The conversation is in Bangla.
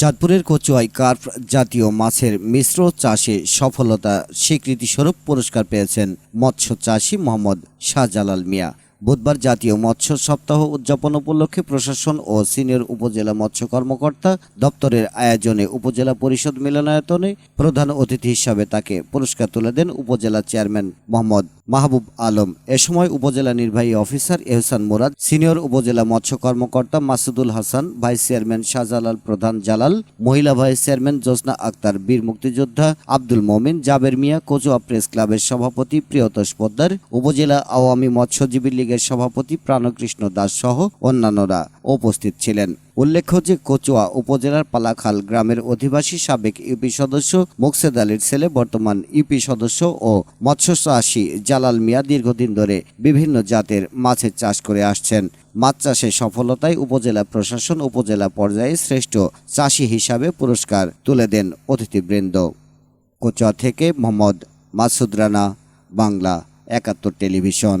চাঁদপুরের কচুয়াই কার্প জাতীয় মাছের মিশ্র চাষে সফলতা স্বীকৃতিস্বরূপ পুরস্কার পেয়েছেন মৎস্য চাষি মোহাম্মদ শাহজালাল মিয়া। বুধবার জাতীয় মৎস্য সপ্তাহ উদযাপন উপলক্ষে প্রশাসন ও সিনিয়র উপজেলা মৎস্য কর্মকর্তা দপ্তরের আয়োজনে উপজেলা পরিষদ মিলনায়তনে প্রধান অতিথি হিসাবে তাকে পুরস্কার তুলে দেন উপজেলা চেয়ারম্যান মোহাম্মদ মাহবুব আলম। এ সময় উপজেলা নির্বাহী অফিসার এহসান মোরাদ, সিনিয়র উপজেলা মৎস্য কর্মকর্তা মাসুদুল হাসান, ভাইস চেয়ারম্যান শাহজালাল প্রধান জালাল, মহিলা ভাইস চেয়ারম্যান জোসনা আক্তার, বীর মুক্তিযোদ্ধা আব্দুল মমিন, জাবের মিয়া, কচুয়া প্রেস ক্লাবের সভাপতি প্রিয়তোষ পোদ্দার, উপজেলা আওয়ামী মৎস্যজীবী লীগের সভাপতি প্রাণকৃষ্ণ দাস সহ অন্যান্যরা উপস্থিত ছিলেন। উল্লেখ্য যে কচুয়া উপজেলার পালাখাল গ্রামের অধিবাসী সাবেক ইউপি সদস্য মোকসেদ আলীর ছেলে বর্তমান ইউপি সদস্য ও মৎস্য চাষী জালাল মিয়া দীর্ঘদিন ধরে বিভিন্ন জাতের মাছের চাষ করে আসছেন। মাছ চাষে সফলতায় উপজেলা প্রশাসন উপজেলা পর্যায়ে শ্রেষ্ঠ চাষি হিসাবে পুরস্কার তুলে দেন অতিথিবৃন্দ। কচুয়া থেকে মোহাম্মদ মাসুদ রানা, বাংলা একাত্তর টেলিভিশন।